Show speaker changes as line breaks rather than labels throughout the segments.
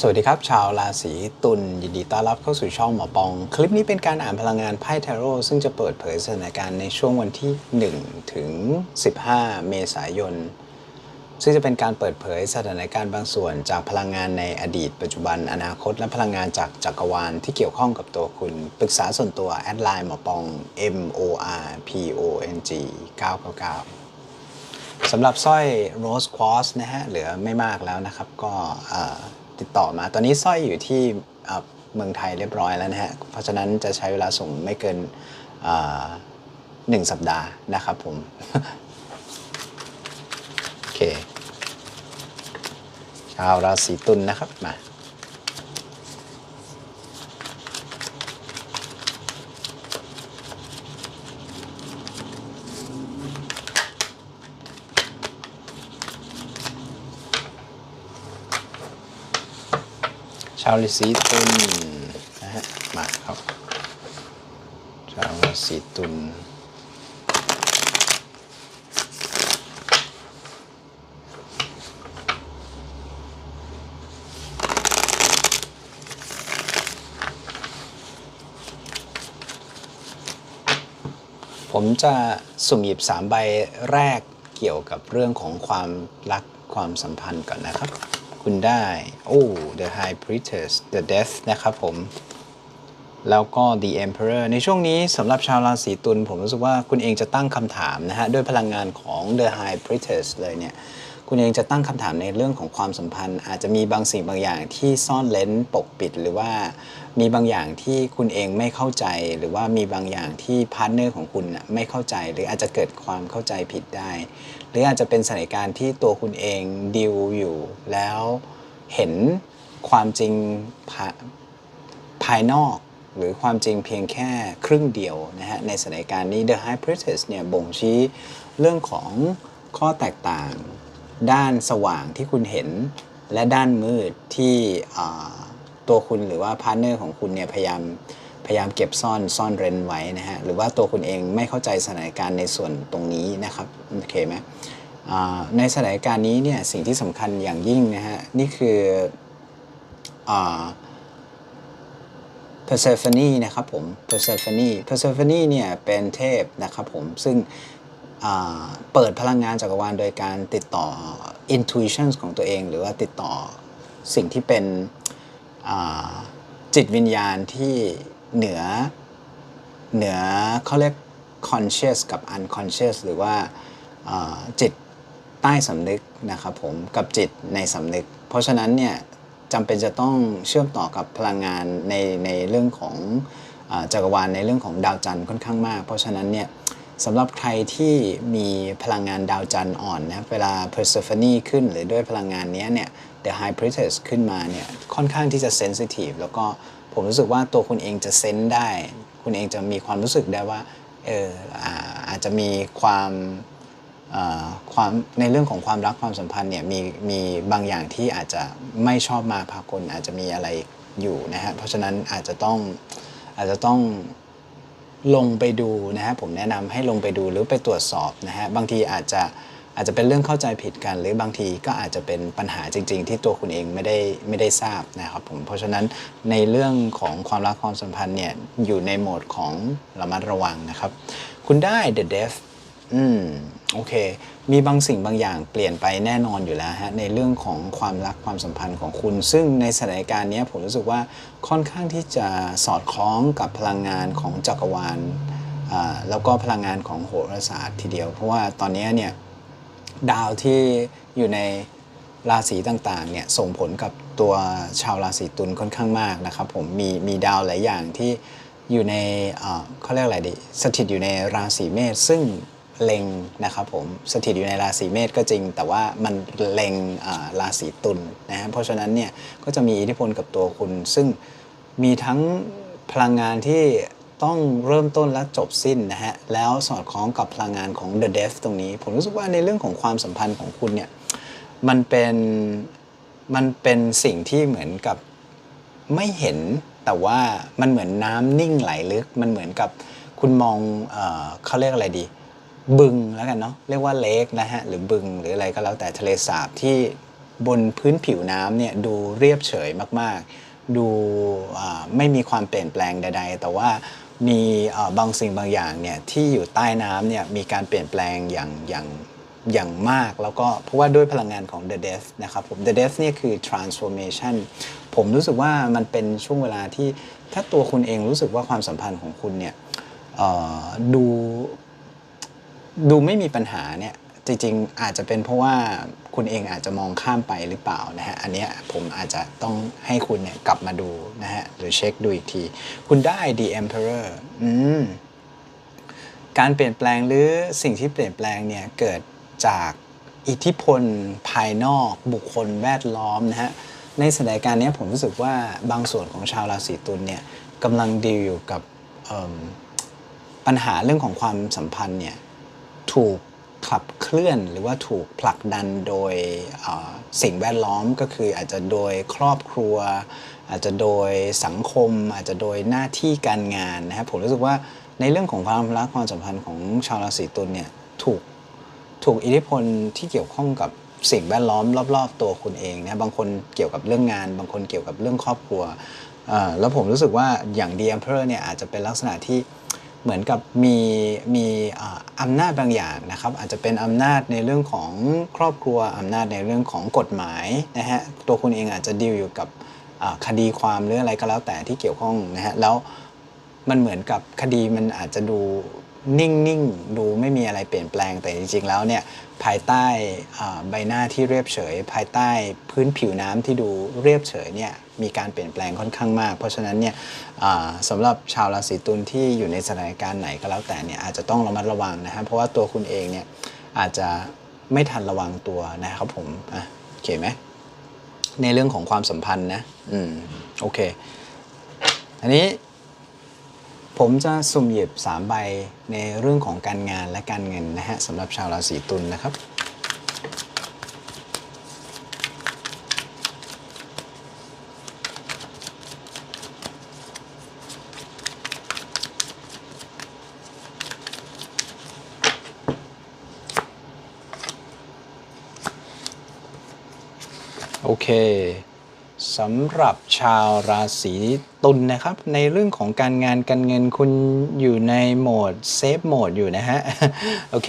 สวัสดีครับ ชาวราศีตุลยินดีต้อนรับเข้าสู่ช่องหมอปอง คลิปนี้เป็นการอ่านพลังงานไพ่ทาโร่ซึ่งจะเปิดเผยสถานการณ์ในช่วงวันที่ 1 ถึง 15 เมษายน ซึ่งจะเป็นการเปิดเผยสถานการณ์บางส่วนจากพลังงานในอดีต ปัจจุบันอนาคต และพลังงานจากจักรวาลที่เกี่ยวข้องกับตัวคุณ ปรึกษาส่วนตัวแอดไลน์หมอปอง M O R P O N G 999สำหรับสร้อย Rose Quartz นะฮะเหลือไม่มากแล้วนะครับ ก็ ติดต่อมา ตอนนี้สร้อยอยู่ที่เมืองไทยเรียบร้อยแล้วนะฮะ เพราะฉะนั้นจะใช้เวลาส่งไม่เกินหนึ่งสัปดาห์นะครับผม โอเค ชาวราศีตุลนะครับมาาวราศีตุลนะฮะมาครับชาวราศีตุลผมจะสุ่มหยิบสามใบแรกเกี่ยวกับเรื่องของความรักความสัมพันธ์ก่อนนะครับ คุณได้ โอ้ The High Priestess The Death นะครับผม แล้วก็ The Emperor ในช่วงนี้สำหรับชาวราศีตุลผมรู้สึกว่าคุณเองจะตั้งคำถามนะฮะ ด้วยพลังงานของ The High Priestess เลยเนี่ย คุณเองจะตั้งคำถามในเรื่องของความสัมพันธ์ อาจจะมีบางสิ่งบางอย่างที่ซ่อนเลนปกปิด หรือว่ามีบางอย่างที่คุณเองไม่เข้าใจ หรือว่ามีบางอย่างที่พาร์ทเนอร์ของคุณไม่เข้าใจ หรืออาจจะเกิดความเข้าใจผิดได้ หรืออาจจะเป็นสถานการณ์ที่ตัวคุณเองดิวอยู่แล้วเห็นความจริงภาภายนอกหรือความจริงเพียงแค่ครึ่งเดียวนะฮะในสถานการณ์นี้ The High Priestess เนี่ยบ่งชี้เรื่องของข้อแตกต่าง ด้านสว่างที่คุณเห็น และด้านมืดที่ตัวคุณหรือว่าพาร์เนอร์ของคุณเนี่ยพยายามพยายามเก็บซ่อนซ่อนเร้นไว้นะฮะหรือว่าตัวคุณเองไม่เข้าใจสถานการณ์ในส่วนตรงนี้นะครับโอเคไหมในสถานการณ์นี้เนี่ยสิ่งที่สำคัญอย่างยิ่งนะฮะนี่คืออ Persephone นะครับผม Persephone Persephone เนี่ยเป็นเทพนะครับผมซึ่ง เปิดพลังงานจักรวาลโดยการติดต่อ intuitions ของตัวเอง หรือว่าติดต่อสิ่งที่เป็นจิตวิญญาณที่เหนือเหนือเขาเรียก conscious กับ unconscious หรือว่าจิตใต้สำนึกนะครับผมกับจิตในสำนึก เพราะฉะนั้นเนี่ยจำเป็นจะต้องเชื่อมต่อกับพลังงานในในเรื่องของอจักรวาลในเรื่องของดาวจันทร์ค่อนข้างมาก เพราะฉะนั้นเนี่ย สำหรับใครที่มีพลังงานดาวจันทร์อ่อนนะเวลา Persephone ขึ้นหรือด้วยพลังงานนี้เนี่ย The High Priestess ขึ้นมาเนี่ยค่อนข้างที่จะ sensitive แล้วก็ผมรู้สึกว่าตัวคุณเองจะเซนได้ คุณเองจะมีความรู้สึกได้ว่าเอออาอาจจะมีความความในเรื่องของความรักความสัมพันธ์เนี่ยมีมีบางอย่างที่อาจจะไม่ชอบมาพากลอาจจะมีอะไรอยู่นะฮะเพราะฉะนั้นอาจจะต้องอาจจะต้อง ลงไปดูนะฮะผมแนะนำให้ลงไปดูหรือไปตรวจสอบนะฮะบางทีอาจจะอาจจะเป็นเรื่องเข้าใจผิดกัน หรือบางทีก็อาจจะเป็นปัญหาจริง ๆ ที่ตัวคุณเองไม่ได้ไม่ได้ทราบนะครับผมเพราะฉะนั้นในเรื่องของความรักความสัมพันธ์เนี่ยอยู่ในโหมดของระมัดระวังนะครับ คุณได้ The Death อืมโอเค มีบางสิ่งบางอย่างเปลี่ยนไปแน่นอนอยู่แล้วฮะในเรื่องของความรักความสัมพันธ์ของคุณ ซึ่งในสถานการณ์นี้ผมรู้สึกว่าค่อนข้างที่จะสอดคล้องกับพลังงานของจักรวาลแล้วก็พลังงานของโหราศาสตร์ทีเดียว เพราะว่าตอนนี้เนี่ยดาวที่อยู่ในราศีต่างๆเนี่ยส่งผลกับตัวชาวราศีตุลค่อนข้างมากนะครับผมมีมีดาวหลายอย่างที่อยู่ในเอ่อเขาเรียกอะไรดีสถิตอยู่ในราศีเมษซึ่ง เล็งนะครับผมสถิตอยู่ในราศีเมษก็จริง แต่ว่ามันเล็งราศีตุลนะฮะเพราะฉะนั้นเนี่ยก็จะมีอิทธิพลกับตัวคุณ ซึ่งมีทั้งพลังงานที่ต้องเริ่มต้นและจบสิ้นนะฮะแล้วสอดคล้องกับพลังงานของ The Death ตรงนี้ ผมรู้สึกว่าในเรื่องของความสัมพันธ์ของคุณเนี่ยมันเป็นมันเป็นสิ่งที่เหมือนกับไม่เห็นแต่ว่ามันเหมือนน้ำนิ่งไหลลึก มันเหมือนกับคุณมองเอเขาเรียกอะไรดี บึงแล้วกันเนาะเรียกว่าเลกนะฮะหรือบึงหรืออะไรก็แล้วแต่ทะเลสาบที่บนพื้นผิวน้ำเนี่ยดูเรียบเฉยมากๆ ดูไม่มีความเปลี่ยนแปลงใด ๆ แต่ว่ามีบางสิ่งบางอย่างเนี่ยที่อยู่ใต้น้ำเนี่ยมีการเปลี่ยนแปลงอย่างอย่างอย่างมาก แล้วก็เพราะว่าด้วยพลังงานของ The Death นะครับผม The Death เนี่ยคือ transformation ผมรู้สึกว่ามันเป็นช่วงเวลาที่ถ้าตัวคุณเองรู้สึกว่าความสัมพันธ์ของคุณเนี่ยดู ดูไม่มีปัญหาเนี่ยจริงๆ อาจจะเป็นเพราะว่าคุณเองอาจจะมองข้ามไปหรือเปล่านะฮะอันนี้ผมอาจจะต้องให้คุณเนี่ยกลับมาดูนะฮะหรือเช็คดูอีกที คุณได้ The Emperor อืมการเปลี่ยนแปลงหรือสิ่งที่เปลี่ยนแปลงเนี่ยเกิดจากอิทธิพลภายนอกบุคคลแวดล้อมนะฮะในสถานการณ์นี้ผมรู้สึกว่าบางส่วนของชาวราศีตุลเนี่ยกำลังดีลอยู่กับปัญหาเรื่องของความสัมพันธ์เนี่ย ถูกขับเคลื่อนหรือว่าถูกผลักดันโดยสิ่งแวดล้อมก็คืออาจจะโดยครอบครัว อาจจะโดยสังคม อาจจะโดยหน้าที่การงานนะครับผมรู้สึกว่าในเรื่องของความรักความสัมพันธ์ของชาวราศีตุลเนี่ยถูกถูกอิทธิพลที่เกี่ยวข้องกับสิ่งแวดล้อมรอบๆ ตัวคุณเองนะบางคนเกี่ยวกับเรื่องงาน บางคนเกี่ยวกับเรื่องครอบครัวแล้วผมรู้สึกว่าอย่าง The Emperor เนี่ยอาจจะเป็นลักษณะที่ เหมือนกับมีมีอ่าอำนาจบางอย่างนะครับอาจจะเป็นอำนาจในเรื่องของครอบครัวอำนาจในเรื่องของกฎหมายนะฮะตัวคุณเองอาจจะดีลอยู่กับคดีความหรืออะไรก็แล้วแต่ที่เกี่ยวข้องนะฮะแล้วมันเหมือนกับคดีมันอาจจะดู นิ่งๆ ดูไม่มีอะไรเปลี่ยนแปลงแต่จริงๆ แล้วเนี่ยภายใต้อ่าใบหน้าที่เรียบเฉย ภายใต้พื้นผิวน้ำที่ดูเรียบเฉยเนี่ยมีการเปลี่ยนแปลงค่อนข้างมาก เพราะฉะนั้นเนี่ยสำหรับชาวราศีตุลที่อยู่ในสถานการณ์ไหนก็แล้วแต่เนี่ยอาจจะต้องระมัดระวังนะครับเพราะว่าตัวคุณเองเนี่ยอาจจะไม่ทันระวังตัวนะครับผมอะโอเคไหมในเรื่องของความสัมพันธ์นะอืมโอเค อันนี้ ผมจะสุ่มหยิบ 3 ใบในเรื่องของการงานและการเงินนะฮะสำหรับชาวราศีตุลนะครับ โอเค สำหรับชาวราศีตุลนะครับ ในเรื่องของการงานการเงินคุณอยู่ในโหมดเซฟโหมดอยู่นะฮะ โอเค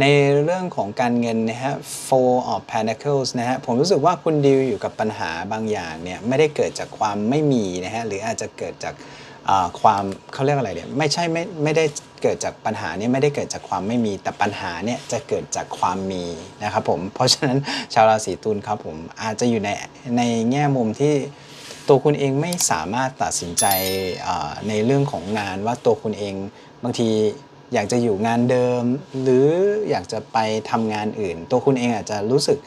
ในเรื่องของการเงินนะฮะ Four of Pentacles นะฮะ ผมรู้สึกว่าคุณดิวอยู่กับปัญหาบางอย่างเนี่ย ไม่ได้เกิดจากความไม่มีนะฮะ หรืออาจจะเกิดจาก ความเขาเรียกอะไรเนี่ยไม่ใช่ไม่ไม่ได้เกิดจากปัญหาเนี่ยไม่ได้เกิดจากความไม่มีแต่ปัญหาเนี่ยจะเกิดจากความมีนะครับผมเพราะฉะนั้นชาวราศีตุลครับผมอาจจะอยู่ในในแง่มุมที่ตัวคุณเองไม่สามารถตัดสินใจในเรื่องของงานว่าตัวคุณเองบางทีอยากจะอยู่งานเดิม หรืออยากจะไปทำงานอื่น ตัวคุณเองอาจจะรู้สึก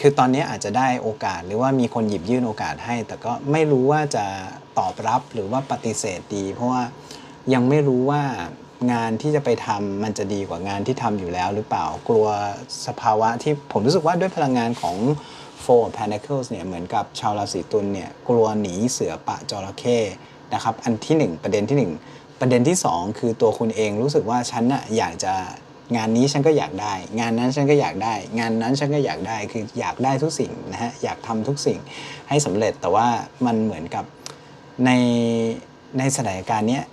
คือตอนนี้อาจจะได้โอกาสหรือว่ามีคนหยิบยื่นโอกาสให้ แต่ก็ไม่รู้ว่าจะตอบรับหรือว่าปฏิเสธดี เพราะว่ายังไม่รู้ว่างานที่จะไปทำมันจะดีกว่างานที่ทำอยู่แล้วหรือเปล่ากลัวสภาวะที่ผมรู้สึกว่าด้วยพลังงานของ Four of Pentacles เนี่ยเหมือนกับชาวราศีตุลเนี่ยกลัวหนีเสือปะจระเข้นะครับอันที่หนึ่งประเด็นที่หนึ่งประเด็นที่สองคือตัวคุณเองรู้สึกว่าฉันน่ะอยากจะ งานนี้ฉันก็อยากได้ งานนั้นฉันก็อยากได้ งานนั้นฉันก็อยากได้คืออยากได้ทุกสิ่งนะฮะอยากทำทุกสิ่งให้สำเร็จแต่ว่ามันเหมือนกับในในสถานการณ์เนี้ย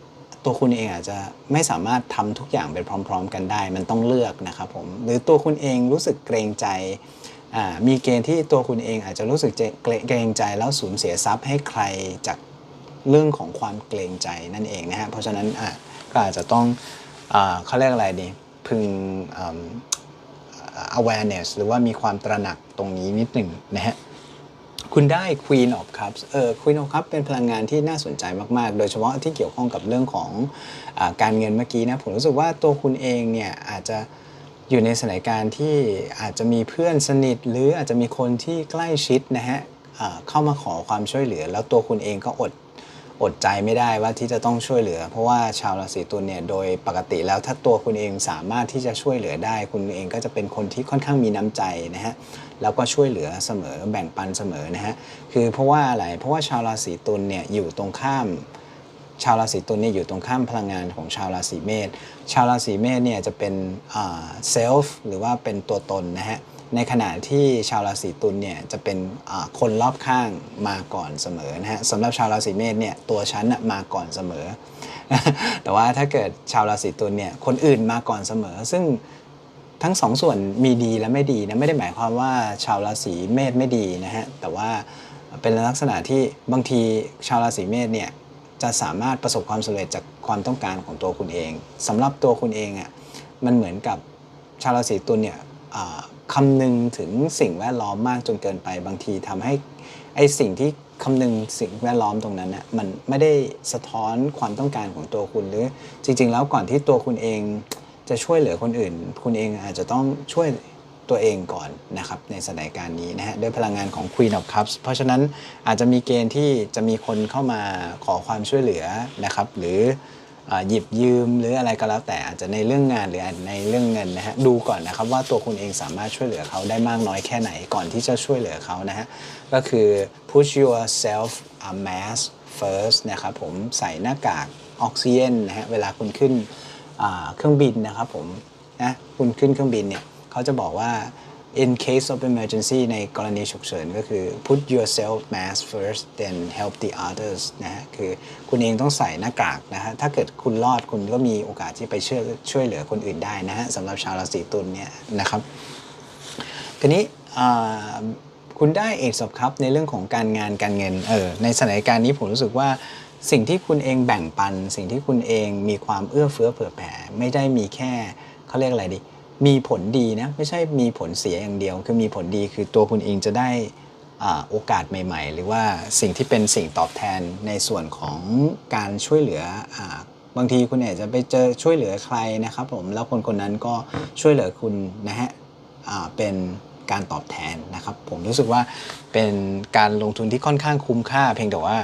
ตัวคุณเองอาจจะไม่สามารถทำทุกอย่างไปพร้อม ๆ กันได้ มันต้องเลือกนะครับผมหรือตัวคุณเองรู้สึกเกรงใจมีเกณฑ์ที่ตัวคุณเองอาจจะรู้สึกเกรงใจแล้วสูญเสียทรัพย์ให้ใครจากเรื่องของความเกรงใจนั่นเองนะฮะเพราะฉะนั้นก็อาจจะต้องอเขาเรียกอะไรดี พึง awareness หรือว่ามีความตระหนักตรงนี้นิดหนึ่งนะฮะคุณได้ Queen of Cups เออ Queen of Cups เป็นพลังงานที่น่าสนใจมาก ๆ โดยเฉพาะที่เกี่ยวข้องกับเรื่องของอการเงินเมื่อกี้นะ ผมรู้สึกว่าตัวคุณเองเนี่ยอาจจะอยู่ในสถานการณ์ที่อาจจะมีเพื่อนสนิท หรืออาจจะมีคนที่ใกล้ชิดนะฮะเข้ามาขอความช่วยเหลือ แล้วตัวคุณเองก็อด อดใจไม่ได้ว่าที่จะต้องช่วยเหลือ เพราะว่าชาวราศีตุลเนี่ยโดยปกติแล้วถ้าตัวคุณเองสามารถที่จะช่วยเหลือได้ คุณเองก็จะเป็นคนที่ค่อนข้างมีน้ำใจนะฮะแล้วก็ช่วยเหลือเสมอแบ่งปันเสมอนะฮะคือเพราะว่าอะไรเพราะว่าชาวราศีตุลเนี่ยอยู่ตรงข้ามชาวราศีตุลเนี่ยอยู่ตรงข้ามพลังงานของชาวราศีเมษชาวราศีเมษเนี่ยจะเป็นเซลฟ์หรือว่าเป็นตัวตนนะฮะ ในขณะที่ชาวราศีตุลเนี่ยจะเป็นคนรอบข้างมาก่อนเสมอนะฮะสำหรับชาวราศีเมษเนี่ยตัวฉันน่ะมาก่อนเสมอ แต่ว่าถ้าเกิดชาวราศีตุลเนี่ยคนอื่นมาก่อนเสมอ ซึ่งทั้งสองส่วนมีดีและไม่ดีนะไม่ได้หมายความว่าชาวราศีเมษไม่ดีนะฮะแต่ว่าเป็นลักษณะที่บางทีชาวราศีเมษเนี่ยจะสามารถประสบความสำเร็จจากความต้องการของตัวคุณเองสำหรับตัวคุณเองอะมันเหมือนกับชาวราศีตุลเนี่ย คำนึงถึงสิ่งแวดล้อมมากจนเกินไปบางทีทำให้ไอสิ่งที่คำนึงสิ่งแวดล้อมตรงนั้นน่ะมันไม่ได้สะท้อนความต้องการของตัวคุณหรือจริง ๆ แล้วก่อนที่ตัวคุณเองจะช่วยเหลือคนอื่น คุณเองอาจจะต้องช่วยตัวเองก่อนนะครับในสถานการณ์นี้นะฮะด้วยพลังงานของ Queen of Cups เพราะฉะนั้นอาจจะมีเกณฑ์ที่จะมีคนเข้ามาขอความช่วยเหลือนะครับ หรือ หยิบยืมหรืออะไรก็แล้วแต่อาจจะในเรื่องงานหรือในเรื่องเงินนะฮะดูก่อนนะครับว่าตัวคุณเองสามารถช่วยเหลือเขาได้มากน้อยแค่ไหนก่อนที่จะช่วยเหลือเขานะฮะก็คือ push yourself a mask first นะครับผมใส่หน้ากากออกซิเจนนะฮะเวลาคุณขึ้นเครื่องบินนะครับผมนะคุณขึ้นเครื่องบินเนี่ยเขาจะบอกว่า in case of emergency ในกรณีฉุกเฉินก็คือ put yourself mask first then help the others นะฮะคือคุณเองต้องใส่หน้ากากนะฮะถ้าเกิดคุณรอดคุณก็มีโอกาสที่ไปช่วยช่วยเหลือคนอื่นได้นะฮะสำหรับชาวราศีตุลเนี่ยนะครับทีนี้คุณได้เอกสครับในเรื่องของการงานการเงินเออในสถานการณ์นี้ผมรู้สึกว่าสิ่งที่คุณเองแบ่งปัน สิ่งที่คุณเองมีความเอื้อเฟื้อเผื่อแผ่ไม่ได้มีแค่เขาเรียกอะไรดี มีผลดีนะไม่ใช่มีผลเสียอย่างเดียว คือมีผลดีคือตัวคุณเองจะได้อาโอกาสใหม่ ๆ หรือว่าสิ่งที่เป็นสิ่งตอบแทนในส่วนของการช่วยเหลืออบางทีคุณอาจจะไปเจอช่วยเหลือใครนะครับผมแล้วคนคนนั้นก็ช่วยเหลือคุณนะฮะเป็นการตอบแทนนะครับ ผมรู้สึกว่าเป็นการลงทุนที่ค่อนข้างคุ้มค่า เพียงแต่ว่า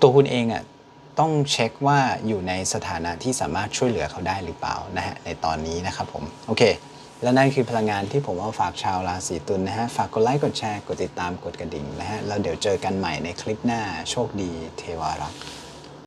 ตัวคุณเองอะ ต้องเช็คว่าอยู่ในสถานะที่สามารถช่วยเหลือเขาได้หรือเปล่านะฮะในตอนนี้นะครับผมโอเค และนั่นคือพลังงานที่ผมเอาฝากชาวราศีตุลนะฮะฝากกดไลค์กดแชร์กดติดตามกดกระดิ่งนะฮะแล้วเดี๋ยวเจอกันใหม่ในคลิปหน้าโชคดีเทวารักษ์